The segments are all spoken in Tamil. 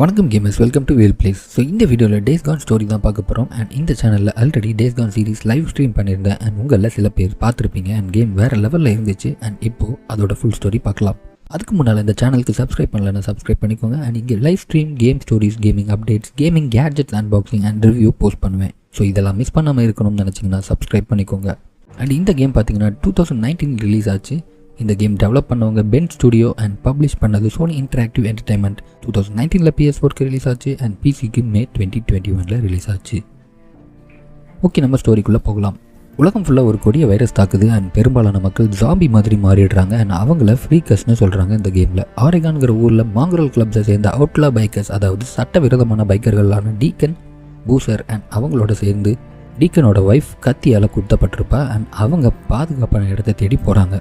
வணக்கம் gamers welcome to Vel plays so இந்த வீடியோவில் டேஸ் கான் ஸ்டோரி தான் பார்க்க போகிறோம் அண்ட் இந்த சேனலில் already days gone series live stream பண்ணியிருந்தேன். அண்ட் உங்களில் சில பேர் பார்த்துருப்பீங்க. அண்ட் கேம் வேறு லெவலில் இருந்துச்சு. அண்ட் இப்போது அதோட ஃபுல் ஸ்டோரி பார்க்கலாம். அதுக்கு முன்னால் இந்த சேனலுக்கு சப்ஸ்கிரைப் பண்ணலன்னா சப்ஸ்கிரைப் பண்ணிக்கோங்க. அண்ட் இங்கே live stream game stories gaming updates gaming gadgets unboxing and review post பண்ணுவேன். ஸோ இதெல்லாம் மிஸ் பண்ணாமல் இருக்கணும்னு நினச்சிங்கன்னா சப்ஸ்கிரைப் பண்ணிக்கோங்க. அண்ட் இந்த கேம் பார்த்தீங்கன்னா டூ தௌசண்ட் நைன்டீன் ரிலீஸ் ஆச்சு. இந்த கேம் டெவலப் பண்ணவங்க பென் ஸ்டுடியோ அண்ட் பப்ளிஷ் பண்ணது Sony interactive entertainment two thousand நைன்டீனில் பிஎஸ் ஃபோர்க்கு ரிலீஸ் ஆச்சு அண்ட் பிசிக்கு மே டுவெண்ட்டி டுவெண்ட்டி ஒனில் ரிலீஸ் ஆச்சு. ஓகே நம்ம ஸ்டோரிக்குள்ளே போகலாம். உலகம் ஃபுல்லாக ஒரு கொடிய வைரஸ் தாக்குது அண்ட் பெரும்பாலான மக்கள் ஜாம்பி மாதிரி மாறிடுறாங்க அண்ட் அவங்கள ஃப்ரீக்கர்ஸ்னு சொல்கிறாங்க இந்த கேமில் ஆரேகான்கிற ஊரில் மாங்குரல் கிளப்ஸை சேர்ந்த அவுட்லா பைக்கர்ஸ் அதாவது சட்டவிரோதமான பைக்கர்களான டீக்கன் பூசர் அண்ட் அவங்களோட சேர்ந்து டீக்கனோட ஒய்ஃப் கத்தியால் குத்தப்பட்டிருப்பா அண்ட் அவங்க பாதுகாப்பான இடத்தை தேடி போகிறாங்க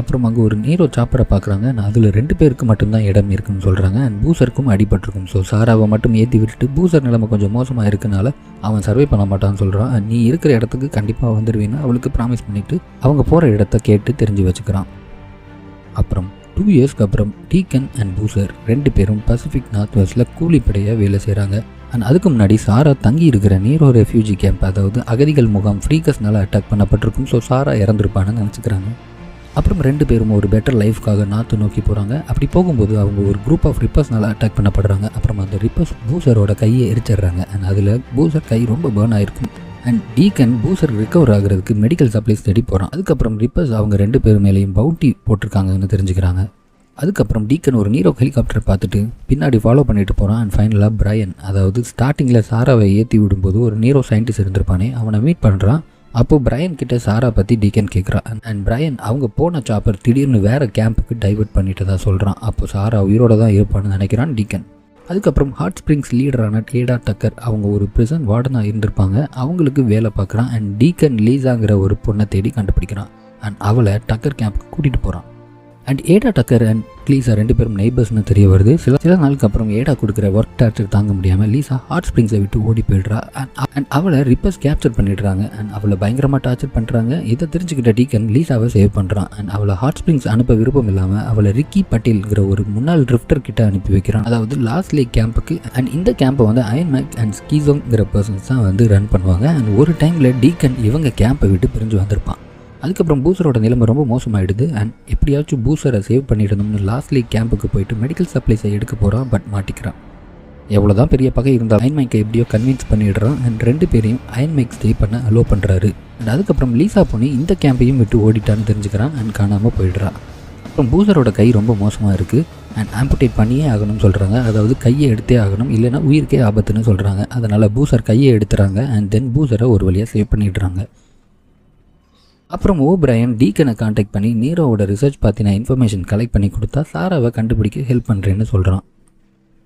அப்புறம் அங்கே ஒரு நீரோ சாப்பரை பார்க்குறாங்க நான் அதில் ரெண்டு பேருக்கு மட்டும்தான் இடம் இருக்குன்னு சொல்கிறாங்க அண்ட் பூசருக்கும் அடிபட்டிருக்கும். ஸோ சாராவை மட்டும் ஏற்றி விட்டுட்டு பூசர் நிலைமை கொஞ்சம் மோசமாக இருக்கனால அவன் சர்வே பண்ண மாட்டான்னு சொல்கிறான் நீ இருக்கிற இடத்துக்கு கண்டிப்பாக வந்துடுவீன்னு அவளுக்கு ப்ராமிஸ் பண்ணிவிட்டு அவங்க போகிற இடத்த கேட்டு தெரிஞ்சு வச்சுக்கிறான். அப்புறம் டூ இயர்ஸ்க்கு அப்புறம் டீக்கன் அண்ட் பூசர் ரெண்டு பேரும் பசிபிக் நார்த் வெஸ்டில் கூலிப்படையாக வேலை செய்கிறாங்க அண்ட் அதுக்கு முன்னாடி சாரா தங்கி இருக்கிற நீரோ ரெஃப்யூஜி கேம்ப் அதாவது அகதிகள் முகாம் ஃப்ரீகஸ்னால அட்டாக் பண்ணப்பட்டிருக்கும். ஸோ சாரா இறந்துருப்பான்னு நினச்சிக்கிறாங்க. அப்புறம் ரெண்டு பேரும் ஒரு பெட்டர் லைஃப்காக நாற்று நோக்கி போகிறாங்க அப்படி போகும்போது அவங்க ஒரு குரூப் ஆஃப் ரிப்பர்ஸ்னால அட்டாக் பண்ணப்படுறாங்க. அப்புறம் அந்த ரிப்பர்ஸ் பூசரோட கையை எரிச்சிடுறாங்க. அண்ட் அதில் பூசர் கை ரொம்ப பேர்ன் ஆயிருக்கும். அண்ட் டீக்கன் பூசர் ரிகவர் ஆகிறதுக்கு மெடிக்கல் சப்ளைஸ் தேடி போகிறான் அதுக்கப்புறம் ரிப்பர்ஸ் அவங்க ரெண்டு பேர் மேலேயும் பவுண்டி போட்டிருக்காங்கன்னு தெரிஞ்சுக்கிறாங்க. அதுக்கப்புறம் டீக்கன் ஒரு நீரோ ஹெலிகாப்டர் பார்த்துட்டு பின்னாடி ஃபாலோ பண்ணிட்டு போகிறான் அண்ட் ஃபைனலாக பிரையன் அதாவது ஸ்டார்டிங்கில் சாராவை ஏற்றி விடும்போது ஒரு நீரோ சயின்டிஸ்ட் இருந்திருப்பானே. அவனை மீட் பண்ணுறான் அப்போது பிரையன் கிட்ட சாரா பற்றி டீக்கன் கேட்குறான் அண்ட் பிரையன் அவங்க போன சாப்பர் திடீர்னு வேறு கேம்புக்கு டைவர்ட் தான் சொல்கிறான் அப்போ சாரா உயிரோட தான் இருப்பான்னு நினைக்கிறான் டீக்கன் அதுக்கப்புறம் ஹாட் ஸ்ப்ரிங்ஸ் லீடரான டேடா டக்கர் அவங்க ஒரு ப்ரிசன் வார்டனாக இருந்திருப்பாங்க. அவங்களுக்கு வேலை பார்க்குறான். அண்ட் டீக்கன் லீஸாங்கிற ஒரு பொண்ணை தேடி கண்டுபிடிக்கிறான். அண்ட் அவளை டக்கர் கேம்புக்கு கூட்டிகிட்டு போகிறான் அண்ட் ஏடா டக்கர் அண்ட் லீசா ரெண்டு பேரும் நெய்பர்ஸ்னு தெரிய வருது. சில சில நாளுக்கு அப்புறம் ஏடா கொடுக்குற ஒர்க் டார்ச்சர் தாங்க முடியாமல் லீசா ஹாட் ஸ்ப்ரிங்ஸை விட்டு ஓடி போயிடுறா. அண்ட் அவளை ரிப்பர்ஸ் கேப்சர் பண்ணிடுறாங்க. அண்ட் அவளை பயங்கரமாக டார்ச்சர் பண்ணுறாங்க இதை தெரிஞ்சுக்கிட்ட டீக்கன் லீசாவை சேவ் பண்ணுறான் அண்ட் அவளை ஹாட் ஸ்ப்ரிங்ஸ் அனுப்ப விருப்பம் இல்லாமல் அவளை ரிக்கி பட்டேல்ங்கிற ஒரு முன்னாள் ட்ரிஃப்டர் கிட்ட அனுப்பி வைக்கிறான். அதாவது லாஸ்ட் லேக் கேம்புக்கு அண்ட் இந்த கேம்பை வந்து அயன் மேக் அண்ட் ஸ்கீசோங்கிற பர்சன்ஸ் தான் வந்து ரன் பண்ணுவாங்க. அண்ட் ஒரு டைமில் டீக்கன் இவங்க கேம்பை விட்டு பிரிஞ்சு வந்திருப்பான். அதுக்கப்புறம் பூசரோட நிலைமை ரொம்ப மோசமாயிடுது. அண்ட் எப்படியாச்சும் பூசரை சேவ் பண்ணிடணும்னு லாஸ்ட்லி கேம்புக்கு போயிட்டு மெடிக்கல் சப்ளைஸை எடுக்க போகிறான் பட் மாட்டிக்கிறான். எவ்வளோ தான் பெரிய பகை இருந்தால் அயன் மைக்கை எப்படியோ கன்வின்ஸ் பண்ணிடுறான் அண்ட் ரெண்டு பேரையும் அயன் மைக் ஸ்டே பண்ண அலோ பண்ணுறாரு அண்ட் அதுக்கப்புறம் லீசா பொண்ணு இந்த கேம்பையும் விட்டு ஓடிட்டான்னு தெரிஞ்சுக்கிறான் அண்ட் காணாமல் போயிடுறான் அப்புறம் பூசரோட கை ரொம்ப மோசமாக இருக்குது அண்ட் ஆம்புடேட் பண்ணியே ஆகணும்னு சொல்கிறாங்க அதாவது கையை எடுத்தே ஆகணும் இல்லைனா உயிருக்கே ஆபத்துன்னு சொல்கிறாங்க அதனால் பூசர் கையை எடுத்துறாங்க அண்ட் தென் பூசரை ஒரு வழியாக சேவ் பண்ணிடுறாங்க. அப்புறம் ஓ பிரையன் டீக்கனை காண்டாக்ட் பண்ணி நீரோவோட ரிசர்ச் பற்றின இன்ஃபர்மேஷன் கலெக்ட் பண்ணி கொடுத்தா சாராவை கண்டுபிடிக்க ஹெல்ப் பண்ணுறேன்னு சொல்கிறான்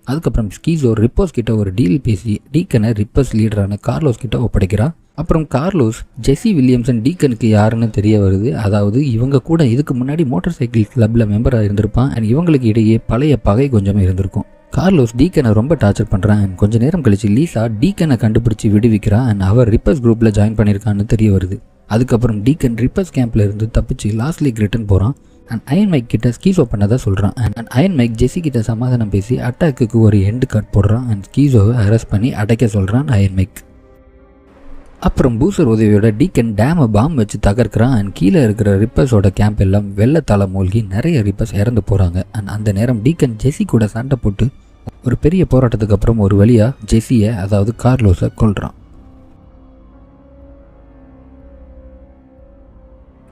அதுக்கப்புறம் ஸ்கீஸோ ரிப்போஸ் கிட்ட ஒரு டீல் பேசி டீக்கனை ரிப்பர்ஸ் லீடரான கார்லோஸ் கிட்ட ஒப்படைக்கிறான் அப்புறம் கார்லோஸ் ஜெஸி வில்லியம்சன் டீக்கனுக்கு யாருன்னு தெரிய வருது. அதாவது இவங்க கூட இதுக்கு முன்னாடி மோட்டார் சைக்கிள் கிளப்பில் மெம்பராக இருந்திருப்பான். அண்ட் இவங்களுக்கு இடையே பழைய பகை கொஞ்சமாக இருந்திருக்கும். கார்லோஸ் டீக்கனை ரொம்ப டார்ச்சர் பண்ணுறான் அண்ட் கொஞ்ச நேரம் கழிச்சு லீசா டீக்கனை கண்டுபிடிச்சி விடுவிக்கிறான் அண்ட் அவர் ரிப்பர்ஸ் குரூப்பில் ஜாயின் பண்ணியிருக்கான்னு தெரிய வருது. அதுக்கப்புறம் டீக்கன் ரிப்பர்ஸ் கேம்ப்ல இருந்து தப்பிச்சு லாஸ்ட் லீக் ரிட்டர்ன் போகிறான் அண்ட் அயன் மைக் கிட்ட ஸ்கீசோ பண்ணதாக சொல்கிறான் அண்ட் அயன் மைக் ஜெஸி கிட்ட சமாதானம் பேசி அட்டாக்குக்கு ஒரு எண்டு கட் போடுறான். அண்ட் ஸ்கீசோவை அரெஸ்ட் பண்ணி அடைக்க சொல்கிறான் அயன் மைக் அப்புறம் பூசர் உதவியோட டீக்கன் டேமை பாம் வச்சு தகர்க்கிறான். அண்ட் கீழே இருக்கிற ரிப்பர்ஸோட கேம்ப் எல்லாம் வெள்ளத்தால மூழ்கி நிறைய ரிப்பர்ஸ் இறந்து போகிறாங்க அண்ட் அந்த நேரம் டீக்கன் ஜெஸி கூட சண்டை போட்டு ஒரு பெரிய போராட்டத்துக்கு அப்புறம் ஒரு வழியாக ஜெஸியை அதாவது கார்லோஸை கொள்கிறான்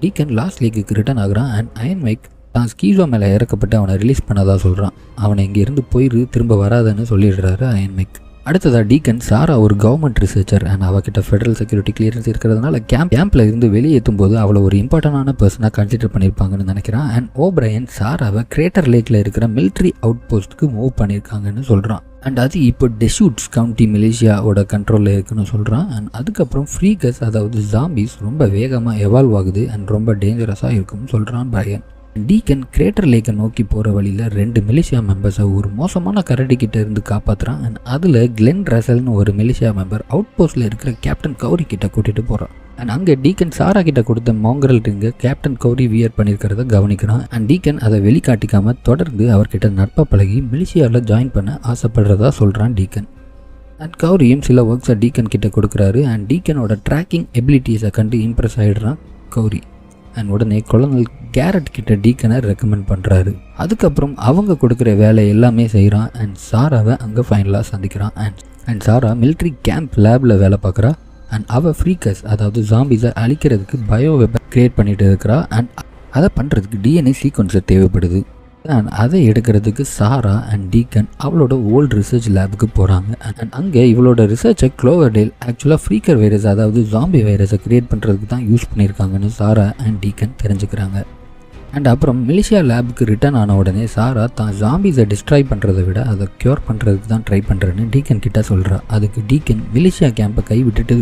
டீக்கன் லாஸ்ட் லீக்குக்கு ரிட்டர்ன் ஆகிறான் அண்ட் அயன் மைக் தான் ஸ்கீசோ மேலே இறக்கப்பட்டு அவனை ரிலீஸ் பண்ணதாக சொல்கிறான் அவனை இங்கேருந்து போயிடு போயிரு திரும்ப வராதன்னு சொல்லிடுறாரு அயன் மைக் அடுத்ததாக டீக்கன் சாரா ஒரு கவர்மெண்ட் ரிசர்ச்சர் அண்ட் அவகிட்ட ஃபெடரல் செக்யூரிட்டி கிளியரன்ஸ் இருக்கிறதுனால கேம்ப் கேம்பில் இருந்து வெளியேற்றும் போது அவளை ஒரு இம்பார்ட்டண்டான பர்சனாக கன்சிடர் பண்ணியிருப்பாங்கன்னு நினைக்கிறான். அண்ட் ஓப்ரையன் சாராவை கிரேட்டர் லேக்கில் இருக்கிற மிலிட்ரி அவுட் போஸ்ட்டுக்கு மூவ் பண்ணியிருக்காங்கன்னு சொல்கிறான் அண்ட் அது இப்போ டெஷூட்ஸ் கவுண்டி மலேசியாவோட கண்ட்ரோலில் இருக்குன்னு சொல்கிறான் அண்ட் அதுக்கப்புறம் ஃப்ரீகஸ் அதாவது ஜாம்பிஸ் ரொம்ப வேகமாக எவால்வ் ஆகுது அண்ட் ரொம்ப டேஞ்சரஸாக இருக்கும்னு சொல்கிறான் பயன் டீக்கன் கிரேட்டர் லேக்கை நோக்கி போகிற வழியில் ரெண்டு மிலிஷியா மெம்பர்ஸை ஒரு மோசமான கரடி கிட்ட இருந்து காப்பாற்றுறான் அண்ட் அதில் கிளென் ரசல்னு ஒரு மிலிஷியா மெம்பர் அவுட் போஸ்ட்டில் இருக்கிற கேப்டன் கௌரி கிட்ட கூட்டிகிட்டு போகிறான் அண்ட் அங்கே டீக்கன் சாரா கிட்ட கொடுத்த மோங்கரல் ரிங்கை கேப்டன் கௌரி வியர் பண்ணியிருக்கிறத கவனிக்கிறான். அண்ட் டீக்கன் அதை வெளிக்காட்டிக்காமல் தொடர்ந்து அவர்கிட்ட நட்பை பழகி மிலிஷியாவில் ஜாயின் பண்ண ஆசைப்படுறதா சொல்கிறான் டீக்கன் அண்ட் கௌரியும் சில ஒர்க்ஸை டீக்கன் கிட்ட கொடுக்குறாரு. அண்ட் டீக்கனோட ட்ராக்கிங் எபிலிட்டிஸை கண்டு இம்ப்ரெஸ் ஆகிடுறான் கௌரி அண்ட் உடனே கொலனல் கேரட் கிட்ட டீக்கனை ரெக்கமெண்ட் பண்ணுறாரு அதுக்கப்புறம் அவங்க கொடுக்குற வேலை எல்லாமே செய்கிறான் அண்ட் சாராவை அங்கே ஃபைனலாக சந்திக்கிறான். And and Sarah military camp லேபில் வேலை பார்க்குறா. அண்ட் அவள் ஃப்ரீக்கஸ் அதாவது ஜாம்பிஸை அழிக்கிறதுக்கு பயோ வெப்பன் க்ரியேட் பண்ணிட்டு இருக்கிறா. அண்ட் அதை பண்ணுறதுக்கு டிஎன்ஏ சீக்வன்ஸர் தேவைப்படுது. அண்ட் அதை எடுக்கிறதுக்கு சாரா அண்ட் டீக்கன் அவளோட ஓல்டு ரிசர்ச் லேபுக்கு போகிறாங்க அண்ட் அங்கே இவளோட ரிசர்ச்சை க்ளோவர்டேல் ஆக்சுவலாக ஃப்ரீக்கர் வைரஸ் அதாவது ஜாம்பி வைரஸை கிரியேட் பண்ணுறதுக்கு தான் யூஸ் பண்ணியிருக்காங்கன்னு சாரா அண்ட் டீக்கன் தெரிஞ்சுக்கிறாங்க. அண்ட் அப்புறம் மிலிஷியா லேபுக்கு ரிட்டர்ன் ஆன உடனே சாரா தான் ஜாம்பிஸை டிஸ்ட்ராய் பண்ணுறதை விட அதை க்யூர் பண்ணுறதுக்கு தான் ட்ரை பண்ணுறேன்னு டீக்கன் கிட்ட சொல்கிறா அதுக்கு டீக்கன் மிலிஷியா கேம்பை கை விட்டுட்டு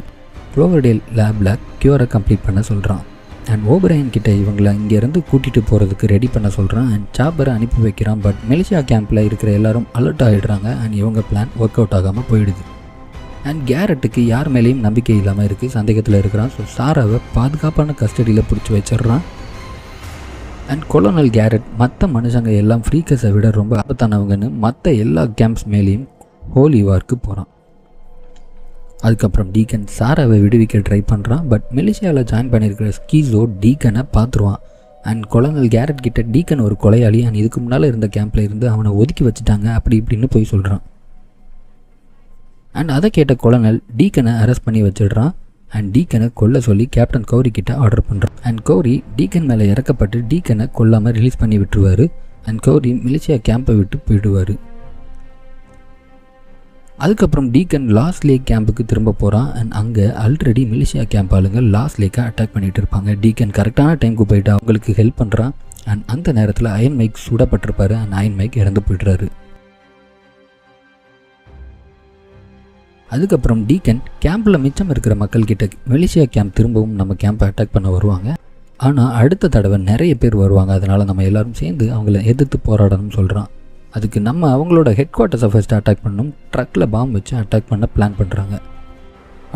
க்ளோவர்டேல் லேபில் க்யூரை கம்ப்ளீட் பண்ண சொல்கிறான் அண்ட் ஓபரையன் கிட்ட இவங்களை இங்கேருந்து கூட்டிகிட்டு போகிறதுக்கு ரெடி பண்ண சொல்கிறான் அண்ட் சாப்பரை அனுப்பி வைக்கிறான். பட் மெலிஷியா கேம்பில் இருக்கிற எல்லாரும் அலர்ட் ஆகிடுறாங்க அண்ட் இவங்க பிளான் ஒர்க் அவுட் ஆகாமல் போயிடுது. அண்ட் கேரட்டுக்கு யார் மேலேயும் நம்பிக்கை இல்லாமல் இருக்குது சந்தேகத்தில் இருக்கிறான். ஸோ சாராவை பாதுகாப்பான கஸ்டடியில் பிடிச்சி வச்சிடுறான். அண்ட் கொலோனல் கேரட் மற்ற மனுஷங்க எல்லாம் ஃப்ரீக்கஸை விட ரொம்ப ஆபத்தானவங்கன்னு மற்ற எல்லா கேம்ப்ஸ் மேலேயும் ஹோலி வார்க்கு போகிறான் அதுக்கப்புறம் டீக்கன் சாராவை விடுவிக்க ட்ரை பண்ணுறான் பட் மெலிஷியாவில் ஜாயின் பண்ணியிருக்கிற ஸ்கீஸோ டீக்கனை பார்த்துருவான். அண்ட் கொலனல் கேரட் கிட்ட டீக்கன் ஒரு கொலையாளி. அண்ட் இதுக்கு முன்னால் இருந்த கேம்பில் இருந்து அவனை ஒதுக்கி வச்சுட்டாங்க. அப்படி இப்படின்னு போய் சொல்கிறான் அண்ட் அதை கேட்ட கொலனல் டீக்கனை அரெஸ்ட் பண்ணி வச்சிடுறான். அண்ட் டீக்கனை கொல்ல சொல்லி கேப்டன் கௌரி கிட்ட ஆர்டர் பண்ணுறான் அண்ட் கௌரி டீக்கன் மேலே இறக்கப்பட்டு டீக்கனை கொல்லாமல் ரிலீஸ் பண்ணி விட்டுருவார். அண்ட் கௌரி மிலிஷியா கேம்பை விட்டு போயிடுவார். அதுக்கப்புறம் டீக்கன் லாஸ் லேக் கேம்புக்கு திரும்ப போகிறான் அண்ட் அங்கே ஆல்ரெடி மிலிஷியா கேம்ப் ஆளுங்க லாஸ் லேக்கை அட்டாக் பண்ணிகிட்டு இருப்பாங்க. டீக்கன் கரெக்டான டைமுக்கு போயிட்டு அவங்களுக்கு ஹெல்ப் பண்ணுறான் அண்ட் அந்த நேரத்தில் அயன் மைக் சுடப்பட்டிருப்பாரு. அண்ட் அயன் மைக் இறந்து போயிடுறாரு. அதுக்கப்புறம் டீக்கன் கேம்பில் மிச்சம் இருக்கிற மக்கள்கிட்ட மலேசியா கேம்ப் திரும்பவும் நம்ம கேம்பை அட்டாக் பண்ண வருவாங்க. ஆனால் அடுத்த தடவை நிறைய பேர் வருவாங்க. அதனால் நம்ம எல்லாரும் சேர்ந்து அவங்கள எதிர்த்து போராடணும்னு சொல்கிறான் அதுக்கு நம்ம அவங்களோட ஹெட் குவார்ட்டர்ஸை ஃபஸ்ட்டு அட்டாக் பண்ணணும். ட்ரக்கில் பாம் வச்சு அட்டாக் பண்ண பிளான் பண்ணுறாங்க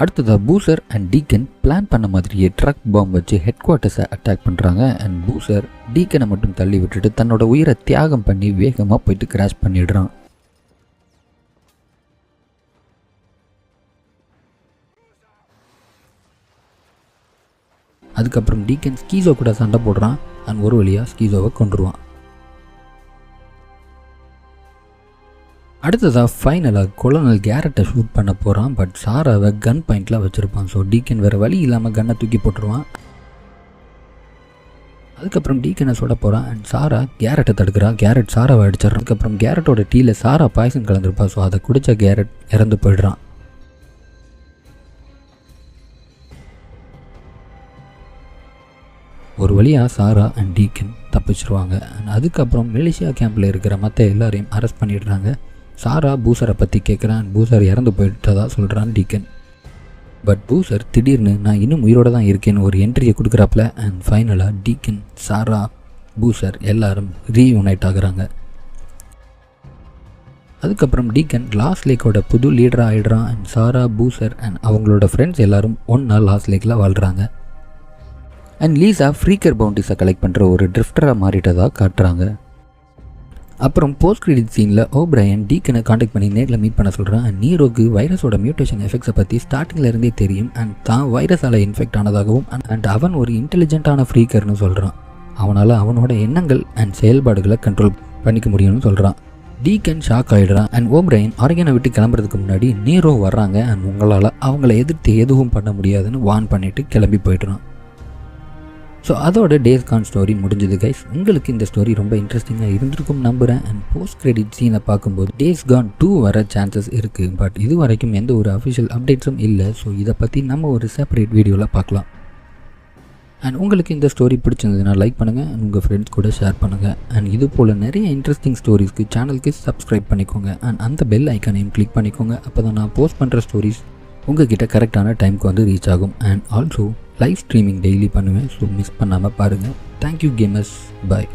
அடுத்ததாக பூசர் அண்ட் டீக்கன் பிளான் பண்ண மாதிரியே ட்ரக் பாம் வச்சு ஹெட் குவார்ட்டர்ஸை அட்டாக் பண்ணுறாங்க அண்ட் பூசர் டீக்கனை மட்டும் தள்ளி விட்டுட்டு தன்னோட உயிரை தியாகம் பண்ணி வேகமாக போயிட்டு கிராஷ் பண்ணிடுறான். அதுக்கப்புறம் டீக்கன் ஸ்கீசோ கூட சண்டை போடுறான். அண்ட் ஒரு வழியாக ஸ்கீசோவை கொண்டுருவான் அடுத்ததாக ஃபைனலாக கொலனல் கேரட்டை ஷூட் பண்ண போகிறான் பட் சாராவை கன் பாயிண்டில் வச்சுருப்பான். ஸோ டீக்கன் வேறு வழி இல்லாமல் கன்னை தூக்கி போட்டுருவான். அதுக்கப்புறம் டீக்கனை சுட போகிறான் அண்ட் சாரா கேரட்டை தடுக்கிறா கேரட் சாராவை அடிச்சிடறான். அதுக்கப்புறம் கேரட்டோட டீயில் சாரா பாய்சன் கலந்துருப்பா. ஸோ அதை குடித்த கேரட் இறந்து போயிடுறான். ஒரு வழியாக சாரா அண்ட் டீக்கன் தப்பிச்சிருவாங்க. அண்ட் அதுக்கப்புறம் மெலிஷியா கேம்பில் இருக்கிற மற்ற எல்லாரையும் அரெஸ்ட் பண்ணிடுறாங்க. சாரா பூசரை பற்றி கேட்குறான் பூசர் இறந்து போயிட்டதா சொல்கிறான் டீக்கன். பட் பூசர் திடீர்னு நான் இன்னும் உயிரோடு தான் இருக்கேன்னு ஒரு என்ட்ரியை கொடுக்குறாப்புல அண்ட் ஃபைனலாக டீக்கன் சாரா பூசர் எல்லாரும் ரீயூனைட் ஆகுறாங்க. அதுக்கப்புறம் டீக்கன் லாஸ் லேக்கோட புது லீடராக ஆகிடுறான் அண்ட் சாரா பூசர் அண்ட் அவங்களோட ஃப்ரெண்ட்ஸ் எல்லாரும் ஒன்றா லாஸ் லேக்கில் வாழ்கிறாங்க அண்ட் லீஸா ஃப்ரீக்கர் பவுண்டிஸை கலெக்ட் பண்ணுற ஒரு ட்ரிஃப்டராக மாறிட்டதாக காட்டுறாங்க. அப்புறம் போஸ்ட் கிரெடிட் சீனில் ஓப்ரையன் டீக்கனை காண்டாக்ட் பண்ணி நேரில் மீட் பண்ண சொல்கிறான் அண்ட் நீரோக்கு வைரஸோட மியூட்டேஷன் எஃபெக்ட்ஸை பற்றி ஸ்டார்டிங்கில் இருந்தே தெரியும். அண்ட் தான் வைரஸால் இன்ஃபெக்ட் ஆனதாகவும் அண்ட் அவன் ஒரு இன்டெலிஜென்ட்டான ஃப்ரீக்கர்னு சொல்கிறான் அவனால் அவனோட எண்ணங்கள் அண்ட் செயல்பாடுகளை கண்ட்ரோல் பண்ணிக்க முடியும்னு சொல்கிறான் டீக்கன் ஷாக் ஆகிடுறான் அண்ட் ஓப்ரையன் ஆரோக்கியனை விட்டு கிளம்புறதுக்கு முன்னாடி நீரோ வர்றாங்க. அண்ட் உங்களால் அவங்கள எதிர்த்து எதுவும் பண்ண முடியாதுன்னு வான் பண்ணிவிட்டு கிளம்பி போயிடுறான். ஸோ அதோட டேஸ் கான் ஸ்டோரி முடிஞ்சது கைஸ் உங்களுக்கு இந்த ஸ்டோரி ரொம்ப இன்ட்ரெஸ்டிங்காக இருந்திருக்கும் நம்புகிறேன் அண்ட் போஸ்ட் கிரெடிட் சீனை பார்க்கும்போது டேஸ் கான் டூ வர சான்சஸ் இருக்குது பட் இது வரைக்கும் எந்த ஒரு அஃபிஷியல் அப்டேட்ஸும் இல்லை. ஸோ இதை பற்றி நம்ம ஒரு செப்பரேட் வீடியோவில் பார்க்கலாம். அண்ட் உங்களுக்கு இந்த ஸ்டோரி பிடிச்சிருந்ததுன்னா லைக் பண்ணுங்கள் அண்ட் உங்கள் ஃப்ரெண்ட்ஸ் கூட ஷேர் பண்ணுங்கள் அண்ட் இது போல் நிறைய இன்ட்ரெஸ்டிங் ஸ்டோரிஸ்க்கு சேனலுக்கு சப்ஸ்கிரைப் பண்ணிக்கோங்க. அண்ட் அந்த பெல் ஐக்கானையும் கிளிக் பண்ணிக்கோங்க. அப்போ தான் நான் போஸ்ட் பண்ணுற ஸ்டோரிஸ் உங்ககிட்ட கரெக்டான டைமுக்கு வந்து ரீச் ஆகும். And also live streaming daily பண்ணுவேன். ஸோ மிஸ் பண்ணாமல் பாருங்கள் தேங்க்யூ கேமர்ஸ் பாய்